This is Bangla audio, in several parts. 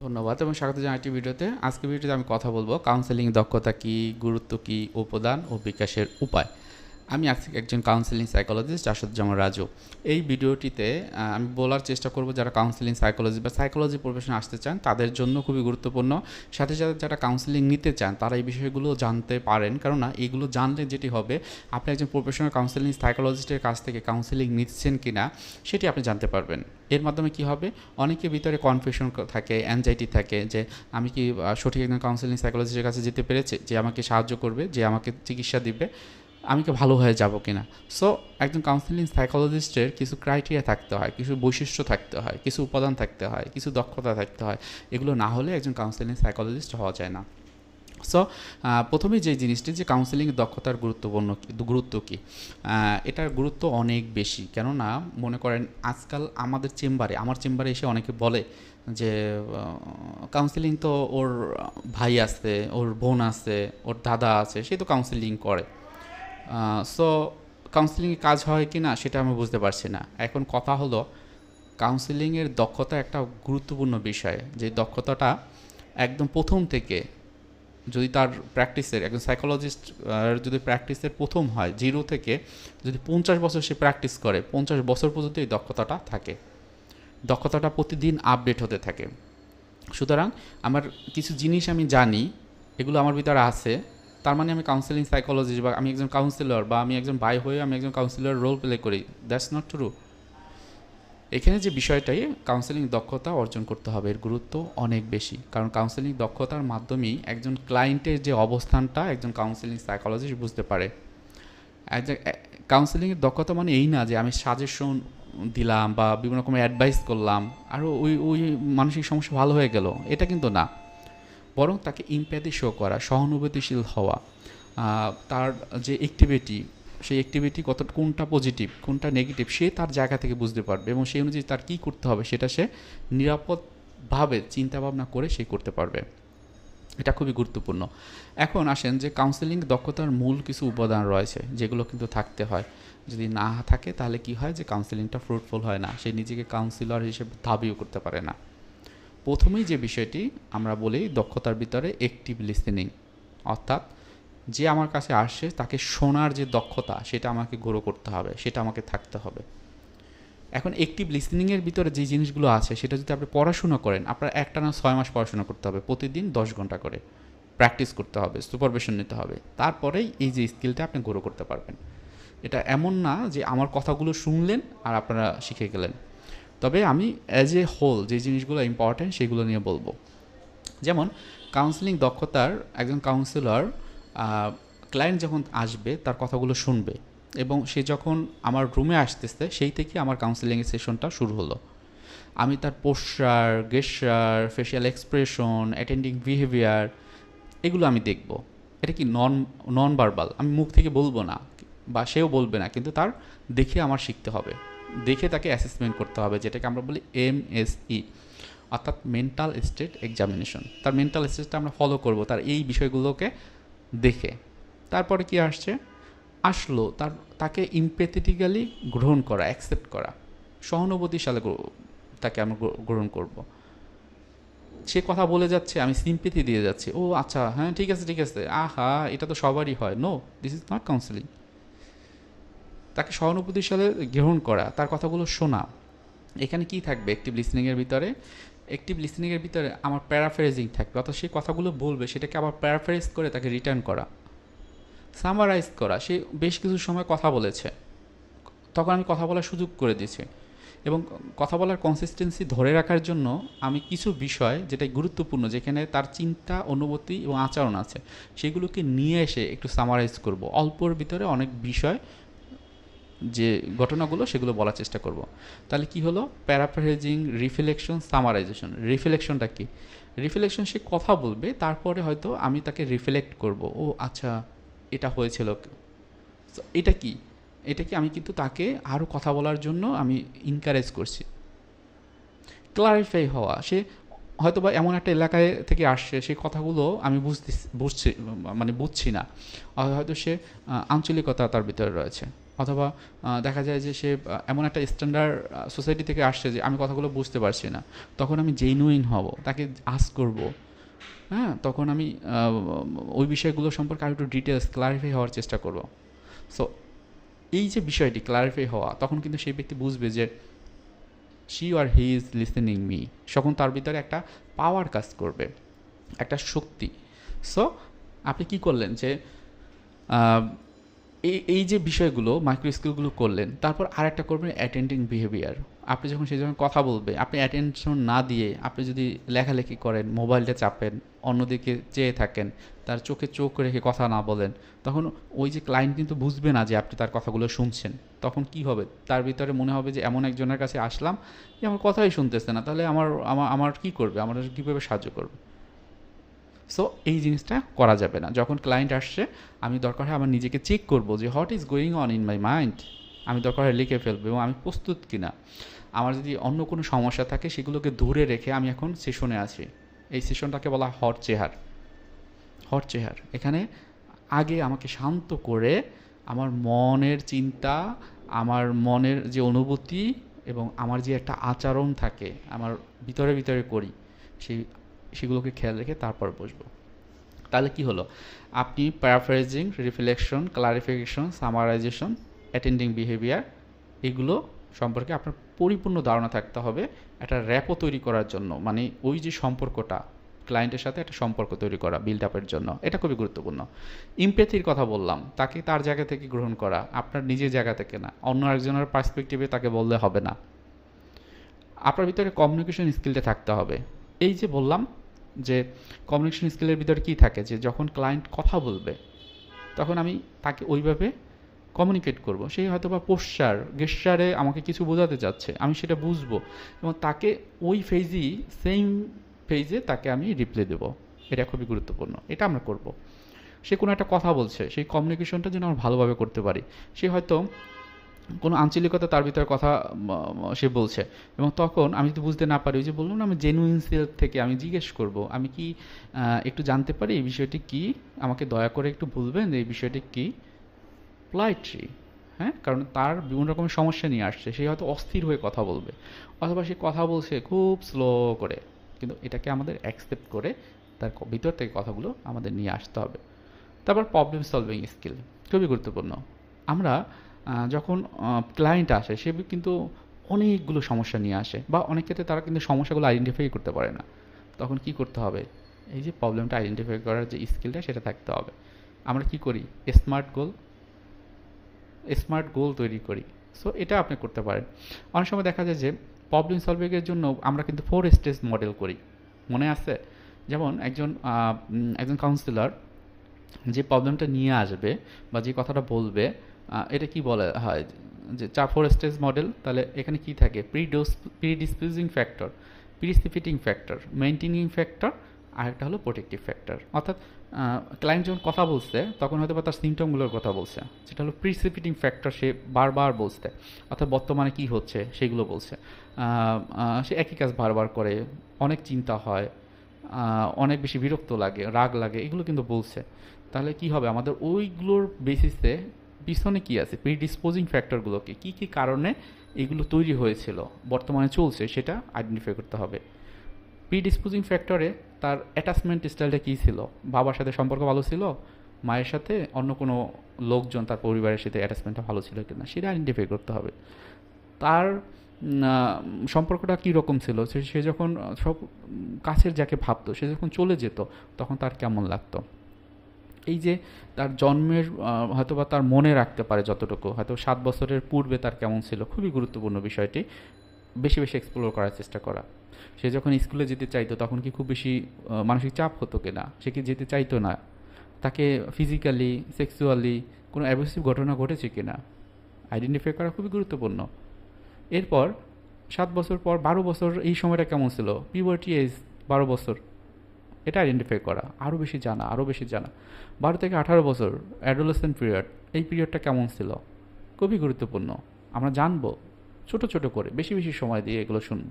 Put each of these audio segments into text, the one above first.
ধন্যবাদ এবং স্বাগত একটি ভিডিওতে। আজকে ভিডিওতে আমি কথা বলব কাউন্সেলিং দক্ষতা কি, গুরুত্ব কি উপদান ও বিকাশের উপায়। আমি একজন কাউন্সেলিং সাইকোলজিস্ট আসাদুজ্জামান রাজু। এই ভিডিওটিতে আমি বলার চেষ্টা করব যারা কাউন্সেলিং সাইকোলজি বা সাইকোলজি প্রফেশনে আসতে চান, তাদের জন্য খুবই গুরুত্বপূর্ণ। সাথে সাথে যারা কাউন্সেলিং নিতে চান, তারা এই বিষয়গুলো জানতে পারেন। কেননা এইগুলো জানলে যেটি হবে, আপনি একজন প্রফেশনাল কাউন্সেলিং সাইকোলজিস্টের কাছ থেকে কাউন্সেলিং নিচ্ছেন কি না সেটি আপনি জানতে পারবেন। এর মাধ্যমে কি হবে? অনেকের ভিতরে কনফিউশন থাকে অ্যাংজাইটি থাকে যে, আমি কি সঠিক একজন কাউন্সেলিং সাইকোলজিস্টের কাছে যেতে পেরেছি? যে আমাকে সাহায্য করবে, যে আমাকে চিকিৎসা দিবে? আমি কি ভালো হয়ে যাব কিনা? সো একজন কাউন্সিলিং সাইকোলজিস্টের কিছু ক্রাইটেরিয়া থাকতে হয়, কিছু বৈশিষ্ট্য থাকতে হয়, কিছু উপাদান থাকতে হয়, কিছু দক্ষতা থাকতে হয়। এগুলো না হলে একজন কাউন্সিলিং সাইকোলজিস্ট হওয়া যায় না। সো প্রথমেই যে জিনিসটি যে কাউন্সেলিং দক্ষতার গুরুত্বপূর্ণ গুরুত্ব কী? এটার গুরুত্ব অনেক বেশি। কেননা, মনে করেন আজকাল আমাদের চেম্বারে, আমার চেম্বারে এসে অনেকে বলে যে কাউন্সেলিং তো ওর ভাই আছে, ওর বোন আছে, ওর দাদা আছে, সে তো কাউন্সেলিং করে। সো কাউন্সেলিংয়ে কাজ হয় কি না সেটা আমি বুঝতে পারছি না। এখন কথা হলো কাউন্সেলিংয়ের দক্ষতা একটা গুরুত্বপূর্ণ বিষয়। যে দক্ষতাটা একদম প্রথম থেকে যদি তার প্র্যাকটিসের একজন সাইকোলজিস্ট যদি প্র্যাকটিসের প্রথম হয় জিরো থেকে যদি পঞ্চাশ বছর সে প্র্যাকটিস করে, পঞ্চাশ বছর পর্যন্ত এই দক্ষতাটা থাকে। দক্ষতাটা প্রতিদিন আপডেট হতে থাকে। সুতরাং আমার কিছু জিনিস আমি জানি, এগুলো আমার ভিতরে আছে। তার মানে আমি কাউন্সিলিং সাইকোলজিস্ট বা আমি একজন কাউন্সিলর বা আমি একজন ভাই হয়ে আমি একজন কাউন্সিলর রোল প্লে করি। দ্যাটস নট ট্রু এখানে যে বিষয়টাই কাউন্সেলিং দক্ষতা অর্জন করতে হবে, এর গুরুত্ব অনেক বেশি। কারণ কাউন্সেলিং দক্ষতার মাধ্যমেই একজন ক্লায়েন্টের যে অবস্থানটা একজন কাউন্সেলিং সাইকোলজিস্ট বুঝতে পারে। কাউন্সেলিংয়ের দক্ষতা মানে এই না যে আমি সাজেশন দিলাম বা বিভিন্ন রকমের অ্যাডভাইস করলাম, আর ওই ওই মানসিক সমস্যা ভালো হয়ে গেল। এটা কিন্তু না। বরং তাকে ইম্প্যাথি শো করা, সহানুভূতিশীল হওয়া তার যে অ্যাক্টিভিটি সেই অ্যাক্টিভিটি কত, কোনটা পজিটিভ কোনটা নেগেটিভ সে তার জায়গা থেকে বুঝতে পারবে এবং সেই অনুযায়ী তার কী করতে হবে সেটা সে নিরাপদভাবে চিন্তাভাবনা করে সে করতে পারবে। এটা খুবই গুরুত্বপূর্ণ। এখন আসেন যে কাউন্সেলিং দক্ষতার মূল কিছু উপাদান রয়েছে, যেগুলো কিন্তু থাকতে হয়। যদি না থাকে তাহলে কি হয় যে কাউন্সেলিংটা ফ্রুটফুল হয় না, সে নিজেকে কাউন্সিলর হিসেবে দাবিও করতে পারে না। প্রথমেই যে বিষয়টি আমরা বলি দক্ষতার ভিতরে অ্যাক্টিভ লিসেনিং অর্থাৎ যে আমার কাছে আসছে তাকে শোনার যে দক্ষতা সেটা আমাকে গ্রো করতে হবে, সেটা আমাকে থাকতে হবে। এখন অ্যাক্টিভ লিসেনিংয়ের ভিতরে যে জিনিসগুলো আছে সেটা যদি আপনি পড়াশোনা করেন, আপনার একটা না ছয় মাস পড়াশোনা করতে হবে, প্রতিদিন দশ ঘণ্টা করে প্র্যাকটিস করতে হবে সুপারভিশন নিতে হবে, তারপরেই এই যে স্কিলটা আপনি গ্রো করতে পারবেন। এটা এমন না যে আমার কথাগুলো শুনলেন আর আপনারা শিখে গেলেন। তবে আমি অ্যাজ এ হোল যে জিনিসগুলো ইম্পর্ট্যান্ট সেগুলো নিয়ে বলব। যেমন কাউন্সিলিং দক্ষতার একজন কাউন্সিলর ক্লায়েন্ট যখন আসবে তার কথাগুলো শুনবে এবং সে যখন আমার রুমে আসতেছে সেই থেকে আমার কাউন্সিলিংয়ের সেশনটা শুরু হলো। আমি তার posture gesture facial expression attending behaviour এগুলো আমি দেখব। এটা কি নন নন ভার্বাল আমি মুখ থেকে বলব না বা সেও বলবে না, কিন্তু তার দেখে আমার শিখতে হবে। দেখে তাকে অ্যাসেসমেন্ট করতে হবে, যেটাকে আমরা বলি এম এস ই অর্থাৎ মেন্টাল স্টেট এক্সামিনেশন তার মেন্টাল স্টেটটা আমরা ফলো করব, তার এই বিষয়গুলোকে দেখে। তারপরে কি আসছে? আসলো তার, তাকে ইমপ্যাথেটিক্যালি গ্রহণ করা অ্যাকসেপ্ট করা। সহানুভূতির গ্র- তাকে আমরা গ্রহণ করব। সে কথা বলে যাচ্ছে, আমি সিম্পেথি দিয়ে যাচ্ছি। ও আচ্ছা হ্যাঁ ঠিক আছে ঠিক আছে। আহা, এটা তো সবারই হয়। No this is not counselling তাকে সহানুভূতির সাথে গ্রহণ করা, তার কথাগুলো শোনা। এখানে কি থাকবে? অ্যাক্টিভ লিসনিংয়ের ভিতরে অ্যাক্টিভ লিসনিংয়ের ভিতরে আমার প্যারাফ্রেজিং থাকবে, অর্থাৎ সেই কথাগুলো বলবে, সেটাকে আবার প্যারাফ্রেজ করে তাকে রিটার্ন করা সামারাইজ করা। সে বেশ কিছু সময় কথা বলেছে। তখন আমি কথা বলার সুযোগ করে দিয়েছি। এবং কথা বলার কনসিস্টেন্সি ধরে রাখার জন্য আমি কিছু বিষয় যেটা গুরুত্বপূর্ণ, যেখানে তার চিন্তা, অনুভূতি এবং আচরণ আছে, সেগুলোকে নিয়ে এসে একটু সামারাইজ করব। অল্পর ভিতরে অনেক বিষয় যে ঘটনাগুলো সেগুলো বলার চেষ্টা করব। তাহলে কি হলো? প্যারাফ্রেজিং রিফ্লেকশন সামারাইজেশন রিফ্লেকশনটা কি? রিফ্লেকশন সে কথা বলবে, তারপরে হয়তো আমি তাকে রিফ্লেক্ট করব। ও আচ্ছা এটা হয়েছিল। এটা কি? এটা কি আমি কিন্তু তাকে আরও কথা বলার জন্য আমি ইনকারেজ করছি। ক্লারিফাই হওয়া। সে হয়তো বা এমন একটা এলাকায় থেকে আসছে সেই কথাগুলো আমি বুঝতে বুঝছি মানে বুঝছি না। হয়তো সে আঞ্চলিকতা তার ভিতরে রয়েছে। অথবা দেখা যায় যে সে এমন একটা স্ট্যান্ডার্ড সোসাইটি থেকে আসছে যে আমি কথাগুলো বুঝতে পারছি না। তখন আমি জেনুইন হব, তাকে আস করব। হ্যাঁ তখন আমি ওই বিষয়গুলো সম্পর্কে আরও একটু ডিটেলস ক্লারিফাই হওয়ার চেষ্টা করব। সো এই যে বিষয়টি ক্লারিফাই হওয়া, তখন কিন্তু সেই ব্যক্তি বুঝবে যে she or he is listening me তখন তার ভিতরে একটা পাওয়ার কাজ করবে, একটা শক্তি। সো আপনি কি করলেন যে এই এই যে বিষয়গুলো মাইক্রো স্কিলগুলো করলেন, তারপর আর একটা করবেন অ্যাটেন্ডিং বিহেভিয়ার আপনি যখন সেই যখন কথা বলবে, আপনি অ্যাটেনশন না দিয়ে আপনি যদি লেখালেখি করেন মোবাইলটা চাপেন, অন্যদিকে চেয়ে থাকেন, তার চোখে চোখ রেখে কথা না বলেন, তখন ওই যে ক্লায়েন্ট কিন্তু বুঝবে না যে আপনি তার কথাগুলো শুনছেন। তখন কি হবে? তার ভিতরে মনে হবে যে এমন একজনের কাছে আসলাম যে আমার কথাই শুনতেছে না, তাহলে আমার আমার আমার কী করবে? আমার কীভাবে সাহায্য করবে? সো এই জিনিসটা করা যাবে না। যখন ক্লায়েন্ট আসছে, আমি দরকার হয় আমার নিজেকে চেক করব যে what is going on in my mind আমি দরকার হয় লিখে ফেলব এবং আমি প্রস্তুত কিনা। আমার যদি অন্য কোনো সমস্যা থাকে, সেগুলোকে দূরে রেখে আমি এখন সেশনে আছি। এই সেশনটাকে বলা হট চেহার হট চেহার এখানে আগে আমাকে শান্ত করে আমার মনের চিন্তা, আমার মনের যে অনুভূতি এবং আমার যে একটা আচরণ থাকে, আমার ভিতরে ভিতরে করি, সেই সেগুলোকে খেয়াল রেখে তারপর বসবো। তাহলে কি হলো? আপনি paraphrasing reflection clarification summarisation attending behaviour এগুলো সম্পর্কে আপনার পরিপূর্ণ ধারণা থাকতে হবে, একটা র্যাপও তৈরি করার জন্য। মানে ওই যে সম্পর্কটা ক্লায়েন্টের সাথে একটা সম্পর্ক তৈরি করা বিল্ড আপের জন্য, এটা খুবই গুরুত্বপূর্ণ। ইমপ্যাথির কথা বললাম, তাকে তার জায়গা থেকে গ্রহণ করা, আপনার নিজের জায়গা থেকে না, অন্য একজনের পার্সপেক্টিভে তাকে বললে হবে না। আপনার ভিতরে কমিউনিকেশন স্কিলটা থাকতে হবে। এই যে বললাম যে কমিউনিকেশন স্কিলের ভিতরে কী থাকে, যে যখন ক্লায়েন্ট কথা বলবে, তখন আমি তাকে ওইভাবে কমিউনিকেট করব। সেই হয়তো বা পোশ্চার গেস্টারে আমাকে কিছু বোঝাতে চাচ্ছে, আমি সেটা বুঝব এবং তাকে ওই ফেজই সেম ফেজে তাকে আমি রিপ্লে দেবো। এটা খুবই গুরুত্বপূর্ণ। এটা আমরা করব। সে কোনো একটা কথা বলছে, সেই কমিউনিকেশনটা যেন আমরা ভালোভাবে করতে পারি। সে হয়তো কোনো আঞ্চলিকতা তার ভিতরে কথা সে বলছে। এবং তখন আমি যদি বুঝতে না পারি, ওই যে বললাম না, আমি জেনুইন সেলফ থেকে আমি জিজ্ঞেস করব, আমি কি একটু জানতে পারি এই বিষয়টি কি? আমাকে দয়া করে একটু বলবেন এই বিষয়টি কি? প্লাইট্রি হ্যাঁ? কারণ তার বিভিন্ন রকমের সমস্যা নিয়ে আসছে, সে হয়তো অস্থির হয়ে কথা বলবে। অথবা সে কথা বলছে খুব স্লো করে, কিন্তু এটাকে আমাদের অ্যাকসেপ্ট করে তার ভিতর থেকে কথাগুলো আমাদের নিয়ে আসতে হবে। তারপর প্রবলেম সলভিং স্কিল খুবই গুরুত্বপূর্ণ। আমরা যখন ক্লায়েন্ট আসে, সে কিন্তু অনেকগুলো সমস্যা নিয়ে আসে বা অনেক ক্ষেত্রে তারা কিন্তু সমস্যাগুলো আইডেন্টিফাই করতে পারে না। তখন কি করতে হবে? এই যে প্রবলেমটা আইডেন্টিফাই করার যে স্কিলটা সেটা থাকতে হবে। আমরা কি করি? স্মার্ট গোল স্মার্ট গোল তৈরি করি। সো এটা আপনি করতে পারেন। অনেক সময় দেখা যায় যে প্রবলেম সলভিংয়ের জন্য আমরা কিন্তু ফোর স্টেজ মডেল করি। মনে আছে? যেমন একজন একজন কাউন্সিলর যে প্রবলেমটা নিয়ে আসবে বা যে কথাটা বলবে এটা কি বলা? হয়, যে চার ফোর স্টেজ মডেল তাহলে এখানে কি থাকে? Predos predisposing factor precipitating factor maintaining factor আর একটা হলো প্রোটেক্টিভ ফ্যাক্টর অর্থাৎ ক্লায়েন্ট যখন কথা বলছে, তখন হয়তো বা তার সিমটমগুলোর কথা বলছে। যেটা হলো প্রিসিপিটিং ফ্যাক্টর সে বারবার বলছে, অর্থাৎ বর্তমানে কি হচ্ছে সেগুলো বলছে। সে একই কাজ বারবার করে, অনেক চিন্তা হয় অনেক বেশি বিরক্ত লাগে, রাগ লাগে, এগুলো কিন্তু বলছে। তাহলে কি হবে? আমাদের ওইগুলোর বেসিসে পিছনে কি আছে? প্রিডিসপোজিং ফ্যাক্টরগুলোকে কি কি কারণে এগুলো তৈরি হয়েছিল, বর্তমানে চলছে সেটা আইডেন্টিফাই করতে হবে। প্রিডিসপোজিং ফ্যাক্টরে তার অ্যাটাচমেন্ট স্টাইলটা কী ছিল? বাবার সাথে সম্পর্ক ভালো ছিল? মায়ের সাথে অন্য কোনো লোকজন তার পরিবারের সাথে অ্যাটাচমেন্টটা ভালো ছিল কিনা? সেটা আইডেন্টিফাই করতে হবে। তার সম্পর্কটা কী রকম ছিল? সে সে যখন সব কাছের যাকে ভাবতো, সে যখন চলে যেত, তখন তার কেমন লাগতো? এই যে তার জন্মের হয়তো বা তার মনে রাখতে পারে যতটুকু, হয়তো সাত বছরের পূর্বে তার কেমন ছিল, খুবই গুরুত্বপূর্ণ বিষয়টি, বেশি বেশি এক্সপ্লোর করার চেষ্টা করা। সে যখন স্কুলে যেতে চাইতো, তখন কি খুব বেশি মানসিক চাপ হতো কিনা? সে কি যেতে চাইতো না? তাকে ফিজিক্যালি সেক্সুয়ালি কোনো অ্যাবিসিভ ঘটনা ঘটেছে কিনা? আইডেন্টিফাই করা খুবই গুরুত্বপূর্ণ। এরপর সাত বছর পর, বারো বছর, এই সময়টা কেমন ছিল? পিউবার্টি এজ বারো বছর। এটা আইডেন্টিফাই করা আরও বেশি জানা আরও বেশি জানা। বারো থেকে আঠারো বছর অ্যাডোলেসেন্ট পিরিয়ড এই পিরিয়ডটা কেমন ছিল? খুবই গুরুত্বপূর্ণ। আমরা জানব, ছোট ছোট করে, বেশি বেশি সময় দিয়ে এগুলো শুনব।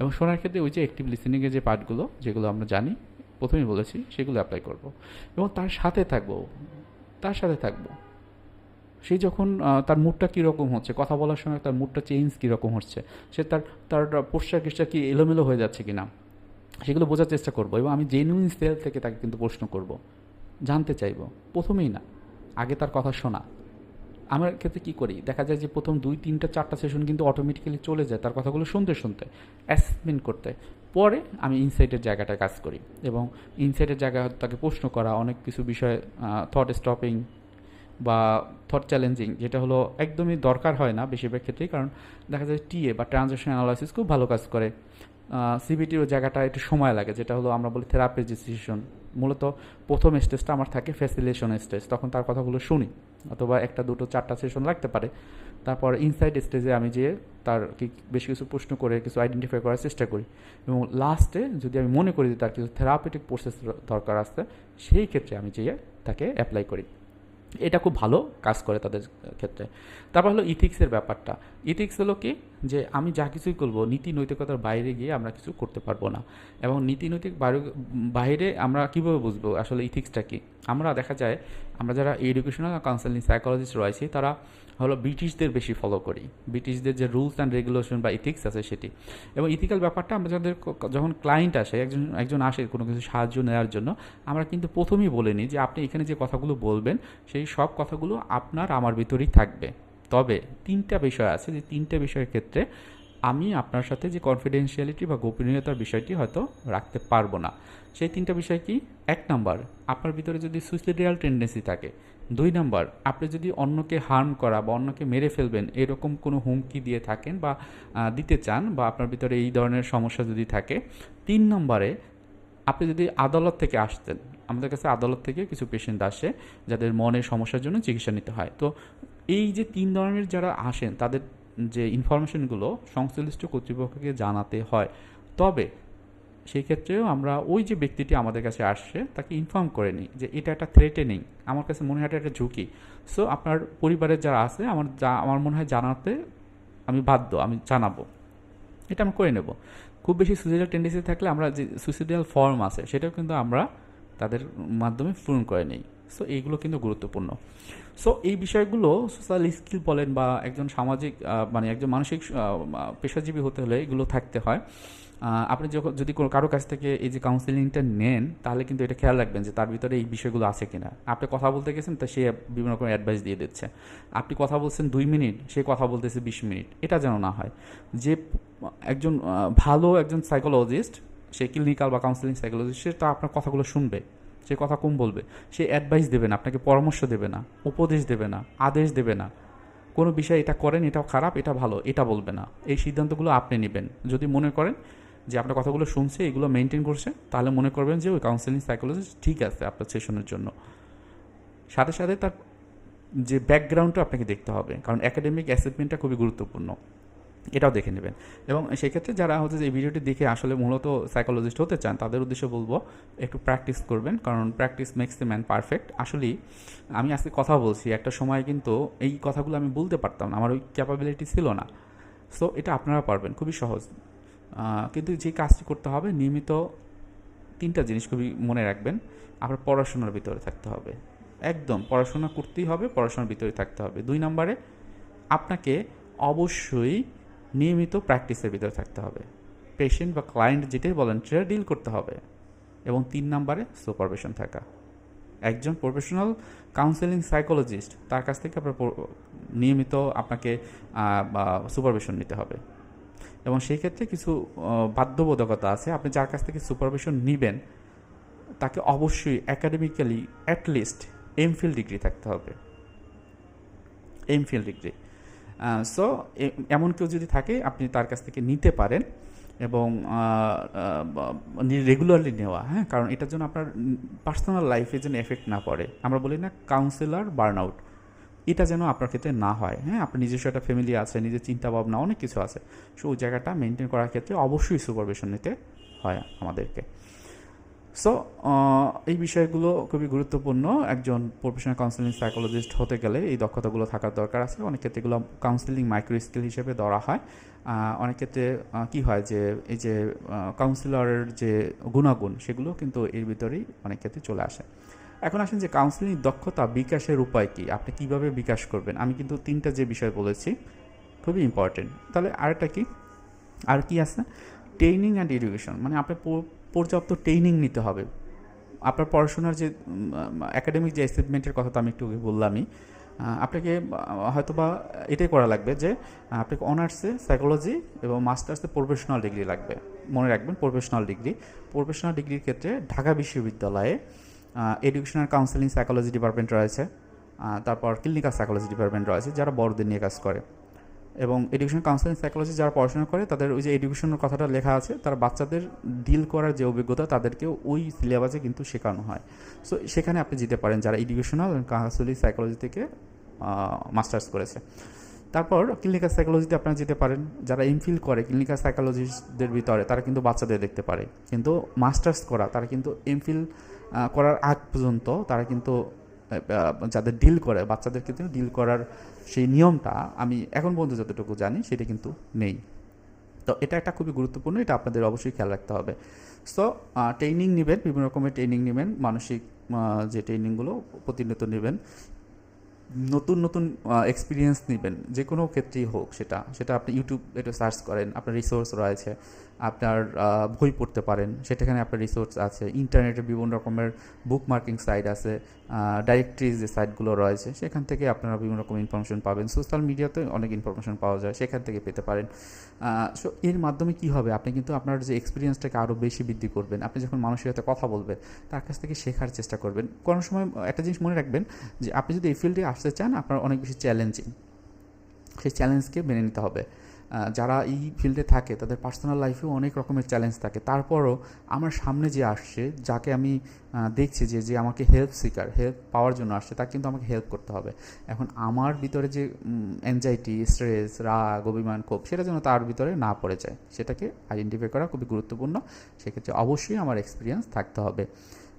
এবং শোনার ক্ষেত্রে ওই যে অ্যাক্টিভ লিসেনিংয়ের যে পার্টগুলো যেগুলো আমরা জানি, প্রথমেই বলেছি, সেগুলো অ্যাপ্লাই করব। এবং তার সাথে থাকব, তার সাথে থাকব। সে যখন তার মুডটা কীরকম হচ্ছে, কথা বলার সময় তার মুডটা চেঞ্জ কীরকম হচ্ছে, সে তার তার পোশাক কি এলোমেলো হয়ে যাচ্ছে কি না সেগুলো বোঝার চেষ্টা করব এবং আমি জেনুইন সেল থেকে তাকে কিন্তু প্রশ্ন করব, জানতে চাইব। প্রথমেই না, আগে তার কথা শোনা। আমার ক্ষেত্রে কী করি, দেখা যায় যে প্রথম দুই, তিনটা, চারটা সেশন কিন্তু অটোমেটিক্যালি চলে যায় তার কথাগুলো শুনতে শুনতে অ্যাসেসমেন্ট করতে। পরে আমি ইনসাইটের জায়গাটায় কাজ করি এবং ইনসাইটের জায়গায় তাকে প্রশ্ন করা, অনেক কিছু বিষয়ে থট স্টপিং বা থট চ্যালেঞ্জিং যেটা হলো একদমই দরকার হয় না বেশিরভাগ ক্ষেত্রেই, কারণ দেখা যায় টিএ বা ট্রানজাকশন অ্যানালাইসিস খুব ভালো কাজ করে। সিবিটির জায়গাটা একটু সময় লাগে, যেটা হলো আমরা বলি থেরাপির যে সেশন মূলত প্রথম স্টেজটা আমার থাকে ফ্যাসিলেশন স্টেজ তখন তার কথাগুলো শুনি, অথবা একটা, দুটো, চারটা সেশন লাগতে পারে। তারপর ইনসাইড স্টেজে আমি যেয়ে তার কি বেশ কিছু প্রশ্ন করে, কিছু আইডেন্টিফাই করার চেষ্টা করি। এবং লাস্টে যদি আমি মনে করি যে তার কিছু থেরাপিটিক প্রসেস দরকার আসছে সেই ক্ষেত্রে আমি যেয়ে তাকে অ্যাপ্লাই করি। এটা খুব ভালো কাজ করে তাদের ক্ষেত্রে। তারপর হলো ইথিক্সের ব্যাপারটা। ইথিক্স হলো কি? যে আমি যা কিছুই করব, নীতি নৈতিকতার বাইরে গিয়ে আমরা কিছু করতে পারব না। এবং নীতি নৈতিক বাইরে- বাইরে আমরা কীভাবে বুঝব আসলে ইথিক্সটা কি? আমরা দেখা যায়, আমরা যারা এডুকেশনাল কাউন্সেলিং সাইকোলজিস্ট রয়েছে, তারা হলো ব্রিটিশদের বেশি ফলো করি। ব্রিটিশদের যে রুলস অ্যান্ড রেগুলেশন বা ইথিক্স আছে সেটি। এবং ইথিক্যাল ব্যাপারটা আমরা যাদের যখন ক্লায়েন্ট আসে, একজন একজন আসে কোনো কিছু সাহায্য নেওয়ার জন্য, আমরা কিন্তু প্রথমেই বলে নিই যে আপনি এখানে যে কথাগুলো বলবেন, সেই সব কথাগুলো আপনার আমার ভিতরেই থাকবে। তবে তিনটা বিষয় আছে যে তিনটা বিষয়ের ক্ষেত্রে আমি আপনার সাথে যে কনফিডেন্সিয়ালিটি বা গোপনীয়তার বিষয়টি হয়তো রাখতে পারব না। সেই তিনটা বিষয় কি? এক নাম্বার, আপনার ভিতরে যদি সুইসাইডিয়াল টেন্ডেন্সি থাকে। দুই নাম্বার, আপনি যদি অন্যকে হার্ম করা বা অন্যকে মেরে ফেলবেন, এরকম কোনো হুমকি দিয়ে থাকেন বা দিতে চান বা আপনার ভিতরে এই ধরনের সমস্যা যদি থাকে। তিন নম্বরে, আপনি যদি আদালত থেকে আসতেন, আমাদের কাছে আদালত থেকে কিছু পেশেন্ট আসে যাদের মনের সমস্যার জন্য চিকিৎসা নিতে হয়। তো এই যে তিন ধরনের যারা আসেন, তাদের যে ইনফরমেশনগুলো সংশ্লিষ্ট কর্তৃপক্ষকে জানাতে হয়। তবে সেই ক্ষেত্রেও আমরা ওই যে ব্যক্তিটি আমাদের কাছে আসছে, তাকে ইনফর্ম করে নিই যে এটা একটা থ্রেটেনিং আমার কাছে মনে হয় এটা একটা ঝুঁকি। সো আপনার পরিবারের যারা আছে, আমার যা, আমার মনে হয় জানাতে আমি বাধ্য, আমি জানাব। এটা আমি করে নেব। খুব বেশি সুইসাইডাল টেন্ডেন্সি থাকলে আমরা যে সুইসাইডাল ফর্ম আছে, সেটাও কিন্তু আমরা তাদের মাধ্যমে পূরণ করে নিই। সো এইগুলো কিন্তু গুরুত্বপূর্ণ। সো এই বিষয়গুলো সোশ্যাল স্কিল বলেন বা একজন সামাজিক মানে একজন মানসিক পেশাজীবী হতে হলে এগুলো থাকতে হয়। আপনি যখন, যদি কোনো কারও কাছ থেকে এই যে কাউন্সিলিংটা নেন, তাহলে কিন্তু এটা খেয়াল রাখবেন যে তার ভিতরে এই বিষয়গুলো আছে কিনা। আপনি কথা বলতে গেছেন, তা সে বিভিন্ন রকম অ্যাডভাইস দিয়ে দিচ্ছে। আপনি কথা বলছেন দুই মিনিট, সে কথা বলতেছে বিশ মিনিট। এটা যেন না হয়। যে একজন ভালো একজন সাইকোলজিস্ট সে ক্লিনিক্যাল বা কাউন্সিলিং সাইকোলজিস্ট সে তা আপনার কথাগুলো শুনবে। সে কথা কম বলবে, সে অ্যাডভাইস দেবে না, আপনাকে পরামর্শ দেবে না, উপদেশ দেবে না, আদেশ দেবে না। কোনো বিষয় এটা করেন এটা খারাপ, এটা ভালো, এটা বলবে না। এই সিদ্ধান্তগুলো আপনি নেবেন। যদি মনে করেন যে আপনার কথাগুলো শুনছে, এগুলো মেনটেন করছে, তাহলে মনে করবেন যে ওই কাউন্সিলিং সাইকোলজিস্ট ঠিক আছে আপনার সেশনের জন্য। সাথে সাথে তার যে ব্যাকগ্রাউন্ডটা আপনাকে দেখতে হবে, কারণ একাডেমিক অ্যাসেসমেন্টটা খুবই গুরুত্বপূর্ণ। এটাও দেখে নেবেন। এবং সেক্ষেত্রে যারা হচ্ছে যে এই ভিডিওটি দেখে আসলে মূলত সাইকোলজিস্ট হতে চান, তাদের উদ্দেশ্যে বলব একটু প্র্যাকটিস করবেন, কারণ practice makes the man perfect আসলেই আমি আজকে কথা বলছি, একটা সময় কিন্তু এই কথাগুলো আমি বলতে পারতাম না, আমার ওই ক্যাপাবিলিটি ছিল না। সো এটা আপনারা পারবেন, খুবই সহজ। কিন্তু যে কাজটি করতে হবে, নিয়মিত তিনটা জিনিস খুবই মনে রাখবেন, আপনার পড়াশোনার ভিতরে থাকতে হবে। একদম, পড়াশোনা করতেই হবে, পড়াশোনার ভিতরে থাকতে হবে। দুই নম্বরে, আপনাকে অবশ্যই নিয়মিত প্র্যাকটিসের ভিতরে থাকতে হবে। পেশেন্ট বা ক্লায়েন্ট যেটাই বলেন, সেটা ডিল করতে হবে এবং তিন নম্বরে সুপারভিশন থাকা। একজন প্রফেশনাল কাউন্সেলিং সাইকোলজিস্ট তার কাছ থেকে আপনার নিয়মিত আপনাকে সুপারভিশন নিতে হবে। এবং সেই ক্ষেত্রে কিছু বাধ্যবাধকতা আছে। আপনি যার কাছ থেকে সুপারভিশন নেবেন, তাকে অবশ্যই অ্যাকাডেমিক্যালি অ্যাটলিস্ট এমফিল ডিগ্রি থাকতে হবে। এমফিল ডিগ্রি সো এমন কেউ যদি থাকে, আপনি তার কাছ থেকে নিতে পারেন এবং রেগুলারলি নেওয়া হ্যাঁ? কারণ এটার জন্য আপনার পার্সোনাল লাইফে যেন এফেক্ট না পড়ে। আমরা বলি না কাউন্সিলর বার্ন আউট এটা যেন আপনার ক্ষেত্রে না হয় হ্যাঁ? আপনার নিজস্ব একটা ফ্যামিলি আছে, নিজের চিন্তা ভাবনা অনেক কিছু আছে। সো, ওই জায়গাটা মেনটেন করার ক্ষেত্রে অবশ্যই সুপারভিশন নিতে হয় আমাদেরকে। সো এই বিষয়গুলো খুবই গুরুত্বপূর্ণ। একজন প্রফেশনাল কাউন্সিলিং সাইকোলজিস্ট হতে গেলে এই দক্ষতাগুলো থাকার দরকার আছে। অনেক ক্ষেত্রে এগুলো কাউন্সিলিং মাইক্রো স্কিল হিসেবে ধরা হয়। অনেক ক্ষেত্রে কী হয় যে, এই যে কাউন্সিলরের যে গুণাগুণ, সেগুলো কিন্তু এর ভিতরেই অনেক ক্ষেত্রে চলে আসে। এখন আসেন যে কাউন্সিলিং দক্ষতা বিকাশের উপায় কী? আপনি কীভাবে বিকাশ করবেন? আমি কিন্তু তিনটা যে বিষয় বলেছি, খুবই ইম্পর্টেন্ট তাহলে আরেকটা কি? আর কি আছে? ট্রেনিং অ্যান্ড এডুকেশন মানে আপনার প- পর্যাপ্ত ট্রেনিং নিতে হবে। আপনার পড়াশোনার যে একাডেমিক যে অ্যাচিভমেন্টের কথা তো আমি একটু বললামই আপনাকে হয়তোবা এটাই করা লাগবে যে আপনাকে অনার্সে সাইকোলজি এবং মাস্টার্সে প্রফেশনাল ডিগ্রি লাগবে। মনে রাখবেন প্রফেশনাল ডিগ্রি প্রফেশনাল ডিগ্রির ক্ষেত্রে ঢাকা বিশ্ববিদ্যালয়ে এডুকেশনাল কাউন্সেলিং সাইকোলজি ডিপার্টমেন্ট রয়েছে তারপর ক্লিনিক্যাল সাইকোলজি ডিপার্টমেন্ট রয়েছে, যারা বড়দের নিয়ে কাজ করে। এবং এডুকেশন কাউন্সেলিং সাইকোলজি যারা পড়াশোনা করে, তাদের ওই যে এডুকেশনের কথাটা লেখা আছে, তারা বাচ্চাদের ডিল করার যে অভিজ্ঞতা তাদেরকে ওই সিলেবাসে কিন্তু শেখানো হয়। সো সেখানে আপনি যেতে পারেন যারা এডুকেশনাল কাউন্সেলিং সাইকোলজি থেকে মাস্টার্স করেছে। তারপর ক্লিনিক্যাল সাইকোলজিতে আপনারা যেতে পারেন, যারা এমফিল করে ক্লিনিক্যাল সাইকোলজিস্টদের ভিতরে, তারা কিন্তু বাচ্চাদের দেখতে পারে। কিন্তু মাস্টার্স করা, তারা কিন্তু এমফিল করার আগ পর্যন্ত তারা কিন্তু যাদের ডিল করে বাচ্চাদের কিন্তু ডিল করার সেই নিয়মটা আমি এখন পর্যন্ত যতটুকু জানি, সেটা কিন্তু নেই। তো এটা একটা খুবই গুরুত্বপূর্ণ, এটা আপনাদের অবশ্যই খেয়াল রাখতে হবে। সো ট্রেনিং নেবেন, বিভিন্ন রকমের ট্রেনিং নেবেন, মানসিক যে ট্রেনিংগুলো প্রতিনিয়ত নেবেন। নতুন নতুন এক্সপিরিয়েন্স নেবেন যে কোনো ক্ষেত্রেই হোক সেটা সেটা আপনি ইউটিউব একটু সার্চ করেন, আপনার রিসোর্স রয়েছে। আপনার বই পড়তে পারেন। সেটাখানে আপনার রিসোর্স আছে। ইন্টারনেটে বিভিন্ন রকমের বুক মার্কিং সাইট আছে ডাইরেক্টরিজ যে সাইটগুলো রয়েছে, সেখান থেকে আপনারা বিভিন্ন রকম ইনফরমেশন পাবেন। সোশ্যাল মিডিয়াতে অনেক ইনফরমেশন পাওয়া যায়, সেখান থেকে পেতে পারেন। সো এর মাধ্যমে কি হবে? আপনি কিন্তু আপনার যে এক্সপিরিয়েন্সটাকে আরও বেশি বৃদ্ধি করবেন। আপনি যখন মানুষের সাথে কথা বলবেন, তার কাছ থেকে শেখার চেষ্টা করবেন। কোনো সময় একটা জিনিস মনে রাখবেন যে, আপনি যদি এই ফিল্ডে আসতে চান, আপনার অনেক বেশি চ্যালেঞ্জিং সেই চ্যালেঞ্জকে মেনে নিতে হবে। যারা এই ফিল্ডে থাকে, তাদের পার্সোনাল লাইফেও অনেক রকমের চ্যালেঞ্জ থাকে। তারপরও আমার সামনে যে আসছে, যাকে আমি দেখছি যে যে আমাকে হেল্প সিকার হেল্প পাওয়ার জন্য আসছে তাকে কিন্তু আমাকে হেল্প করতে হবে। এখন আমার ভিতরে যে অ্যাংজাইটি স্ট্রেস রাগ, অভিমান, ক্ষোভ, সেটা যেন তার ভিতরে না পড়ে যায়, সেটাকে আইডেন্টিফাই করা খুবই গুরুত্বপূর্ণ। সেক্ষেত্রে অবশ্যই আমার এক্সপিরিয়েন্স থাকতে হবে।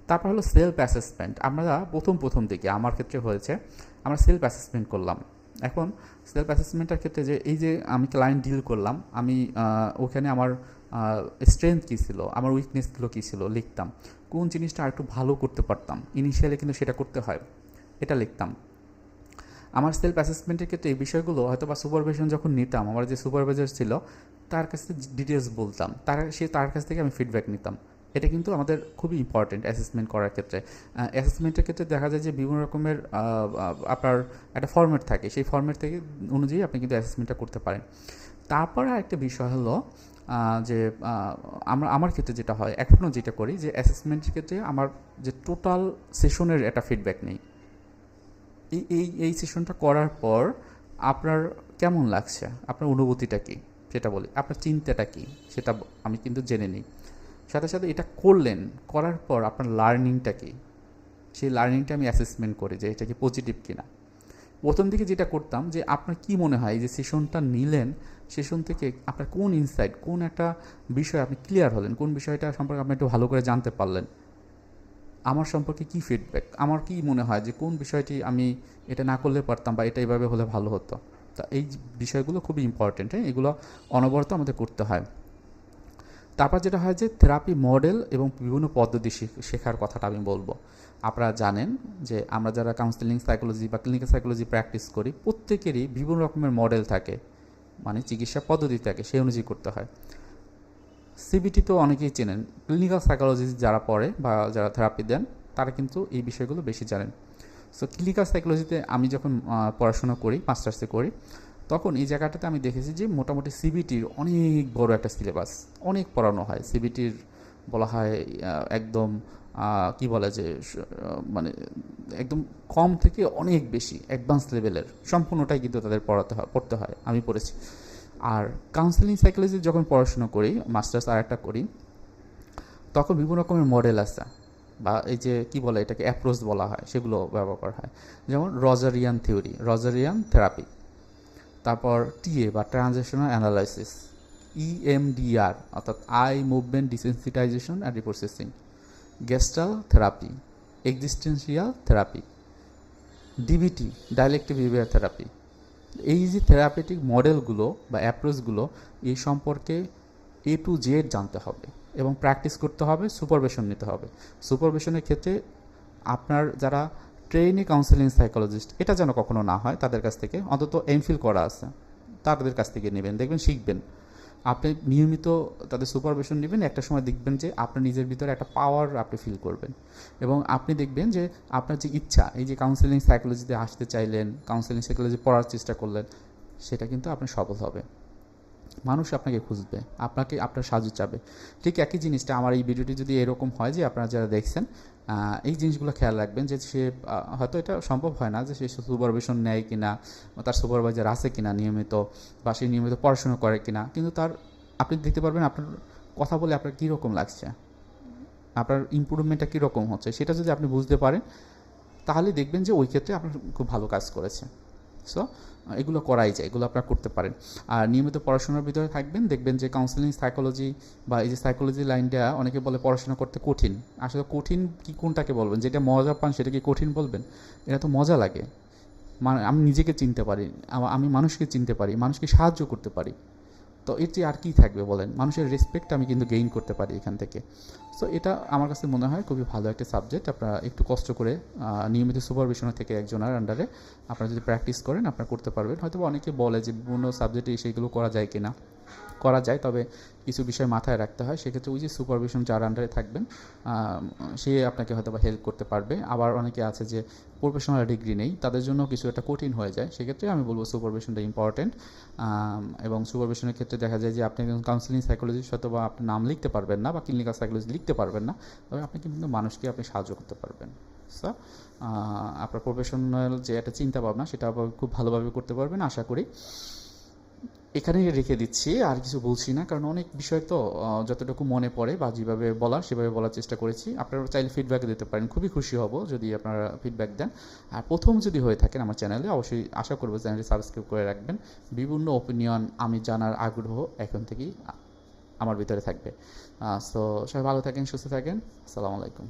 তারপর হলো সেলফ অ্যাসেসমেন্ট আমরা প্রথম প্রথম দিকে, আমার ক্ষেত্রে হয়েছে, আমরা সেলফ অ্যাসেসমেন্ট করলাম। এখন সেলফ অ্যাসেসমেন্টের ক্ষেত্রে যে এই যে আমি ক্লায়েন্ট ডিল করলাম, আমি ওখানে আমার স্ট্রেংথ কী ছিল, আমার উইকনেসগুলো কী ছিল লিখতাম। কোন জিনিসটা আর একটু ভালো করতে পারতাম? ইনিশিয়ালি কিন্তু সেটা করতে হয়, এটা লিখতাম। আমার সেলফ অ্যাসেসমেন্টের ক্ষেত্রে এই বিষয়গুলো হয়তো বা সুপারভিশন যখন নিতাম, আমার যে সুপারভাইজার ছিল, তার কাছ থেকে ডিটেলস বলতাম। তার, সে তার কাছ থেকে আমি ফিডব্যাক নিতাম। এটা কিন্তু আমাদের খুবই ইম্পর্টেন্ট অ্যাসেসমেন্ট করার ক্ষেত্রে। অ্যাসেসমেন্টের ক্ষেত্রে দেখা যায় যে বিভিন্ন রকমের আপনার একটা ফর্ম্যাট থাকে। সেই ফর্ম্যাট থেকে অনুযায়ী আপনি কিন্তু অ্যাসেসমেন্টটা করতে পারেন। তারপরে আরেকটা বিষয় হলো যে আমরা, আমার ক্ষেত্রে যেটা হয় এখনও যেটা করি যে অ্যাসেসমেন্টের ক্ষেত্রে আমার যে টোটাল সেশনের একটা ফিডব্যাক নেই। এই এই এই সেশনটা করার পর আপনার কেমন লাগছে? আপনার অনুভূতিটা কী? সেটা বলি। আপনার চিন্তাটা কী? সেটা আমি কিন্তু জেনে নিই। সাথে সাথে এটা করলেন, করার পর আপনার লার্নিংটা কী? সেই লার্নিংটা আমি অ্যাসেসমেন্ট করি যে এটা কি পজিটিভ কিনা। প্রথম দিকে যেটা করতাম যে আপনার কি মনে হয়? যে সেশনটা নিলেন সেশন থেকে আপনার কোন ইনসাইট কোন একটা বিষয় আপনি ক্লিয়ার হলেন? কোন বিষয়টা সম্পর্কে আপনি একটু ভালো করে জানতে পারলেন? আমার সম্পর্কে কি ফিডব্যাক আমার কি মনে হয় যে কোন বিষয়টি আমি এটা না করলে পারতাম বা এটা এইভাবে হলে ভালো হতো? তা এই বিষয়গুলো খুবই ইম্পর্টেন্ট হ্যাঁ? এগুলো অনবরত আমাদের করতে হয়। তারপর যেটা হয় যে থেরাপি মডেল এবং বিভিন্ন পদ্ধতি শেখার কথাটা আমি বলব। আপনারা জানেন যে আমরা যারা কাউন্সিলিং সাইকোলজি বা ক্লিনিক্যাল সাইকোলজি প্র্যাকটিস করি, প্রত্যেকেরই বিভিন্ন রকমের মডেল থাকে মানে চিকিৎসা পদ্ধতি থাকে, সেই অনুযায়ী করতে হয়। সিবিটি তো অনেকেই চেনেন। ক্লিনিক্যাল সাইকোলজিস্ট যারা পড়ে বা যারা থেরাপি দেন, তারা কিন্তু এই বিষয়গুলো বেশি জানেন। সো ক্লিনিক্যাল সাইকোলজিতে আমি যখন পড়াশোনা করি মাস্টার্সে করি তখন এই জায়গাটাতে আমি দেখেছি যে মোটামুটি সিবিটির অনেক বড় একটা সিলেবাস, অনেক পড়ানো হয়। সিবিটির বলা হয় একদম কি বলে যে মানে একদম কম থেকে অনেক বেশি অ্যাডভান্স লেভেলের সম্পূর্ণটাই কিন্তু তাদের পড়াতে হয়, পড়তে হয়, আমি পড়েছি। আর কাউন্সেলিং সাইকোলজি যখন পড়াশোনা করি মাস্টার্স আর একটা করি, তখন বিভিন্ন রকমের মডেল আছে। বা এই যে, কি বলে এটাকে অ্যাপ্রোচ বলা হয়, সেগুলো ব্যবহার করা হয়। যেমন রজারিয়ান থিওরি রজারিয়ান থেরাপি তারপর টিএ বা ট্রানজেকশনাল অ্যানালাইসিস ইএমডিআর অর্থাৎ eye movement desensitisation and reprocessing gestalt therapy existential therapy DBT dialectical behaviour therapy এই যে থেরাপিটিক মডেলগুলো বা অ্যাপ্রোচগুলো এই সম্পর্কে এ টু জেড জানতে হবে এবং প্র্যাকটিস করতে হবে সুপারভিশন নিতে হবে। সুপারভিশনের ক্ষেত্রে আপনার যারা ট্রেইনি কাউন্সেলিং সাইকোলজিস্ট এটা যেন কখনো না হয়, তাদের কাছ থেকে অন্তত এমফিল করা আছে। তাদের কাছ থেকে নেবেন, দেখবেন শিখবেন। আপনি নিয়মিত তাদের সুপারভিশন নেবেন, একটা সময় দেখবেন যে আপনার নিজের ভিতরে একটা পাওয়ার আপনি ফিল করবেন। এবং আপনি দেখবেন যে আপনার যে ইচ্ছা, এই যে কাউন্সেলিং সাইকোলজিতে আসতে চাইলেন কাউন্সেলিং সাইকোলজি পড়ার চেষ্টা করলেন, সেটা কিন্তু আপনি সফল হবে। মানুষ আপনাকে খুঁজবে, আপনাকে আপনার সাহায্য চাবে। ঠিক একই জিনিসটা, আমার এই ভিডিওটি যদি এরকম হয় যে আপনারা যারা দেখছেন এই জিনিসগুলো খেয়াল রাখবেন যে সে হয়তো এটা সম্ভব হয় না যে সে সুপারভিশন নেয় কিনা তার সুপারভাইজার আছে কিনা নিয়মিত বা সে নিয়মিত পড়াশোনা করে কিনা। কিন্তু তার, আপনি দেখতে পারবেন আপনার কথা বলে আপনার কীরকম লাগছে? আপনার ইম্প্রুভমেন্টটা কীরকম হচ্ছে? সেটা যদি আপনি বুঝতে পারেন, তাহলে দেখবেন যে ওই ক্ষেত্রে আপনার খুব ভালো কাজ করেছে। সো এগুলো করাই যায়, এগুলো আপনারা করতে পারেন। আর নিয়মিত পড়াশোনার ভিতরে থাকবেন, দেখবেন যে কাউন্সিলিং সাইকোলজি বা এই যে সাইকোলজি লাইনটা অনেকে বলে পড়াশোনা করতে কঠিন। আসলে কঠিন কি কোনটাকে বলবেন? যেটা মজা পান সেটা কি কঠিন বলবেন? এটা তো মজা লাগে। মানে আমি নিজেকে চিনতে পারি আমি মানুষকে চিনতে পারি, মানুষকে সাহায্য করতে পারি। তো এর চেয়ে আর কী থাকবে বলেন? মানুষের রেসপেক্ট আমি কিন্তু গেইন করতে পারি এখান থেকে। সো এটা আমার কাছে মনে হয় খুবই ভালো একটা সাবজেক্ট আপনারা একটু কষ্ট করে নিয়মিত সুপারভিশন থেকে একজনের আন্ডারে আপনারা যদি প্র্যাকটিস করেন, আপনারা করতে পারবেন। হয়তো অনেকে বলে যে, বিভিন্ন সাবজেক্টে সেইগুলো করা যায় কি না করা যায়, তবে কিছু বিষয় মাথায় রাখতে হয়, সেক্ষেত্রে ওই যে সুপারভিশন যার আন্ডারে থাকবেন সে আপনাকে হয়তো বা হেল্প করতে পারবে। আবার অনেকে আছে যে প্রফেশনাল ডিগ্রি নেই, তাদের জন্য কিছু একটা কঠিন হয়ে যায়, সেক্ষেত্রে আমি বলব সুপারভিশনটা ইম্পর্টেন্ট এবং সুপারভিশনের ক্ষেত্রে দেখা যায় যে আপনি একজন কাউন্সিলিং সাইকোলজিস্ট হয়তো বা আপনার নাম লিখতে পারবেন না বা ক্লিনিক্যাল সাইকোলজি লিখতে পারবেন না, তবে আপনি কিন্তু মানুষকে আপনি সাহায্য করতে পারবেন। সো আপনার প্রফেশনাল যে একটা চিন্তা ভাবনা সেটা খুব ভালোভাবে করতে পারবেন, আশা করি। এখানেই রেখে দিচ্ছি, আর কিছু বলছি না, কারণ অনেক বিষয় তো যতটুকু মনে পড়ে বা যেভাবে বলার সেভাবে বলার চেষ্টা করেছি। আপনারা চাইলে ফিডব্যাক দিতে পারেন, খুবই খুশি হব যদি আপনারা ফিডব্যাক দেন। আর প্রথম যদি হয়ে থাকেন আমার চ্যানেলে অবশ্যই আশা করব চ্যানেলটি সাবস্ক্রাইব করে রাখবেন। বিভিন্ন ওপিনিয়ন আমি জানার আগ্রহ এখন থেকেই আমার ভিতরে থাকবে। সো সবাই ভালো থাকেন, সুস্থ থাকেন। আসসালামু আলাইকুম।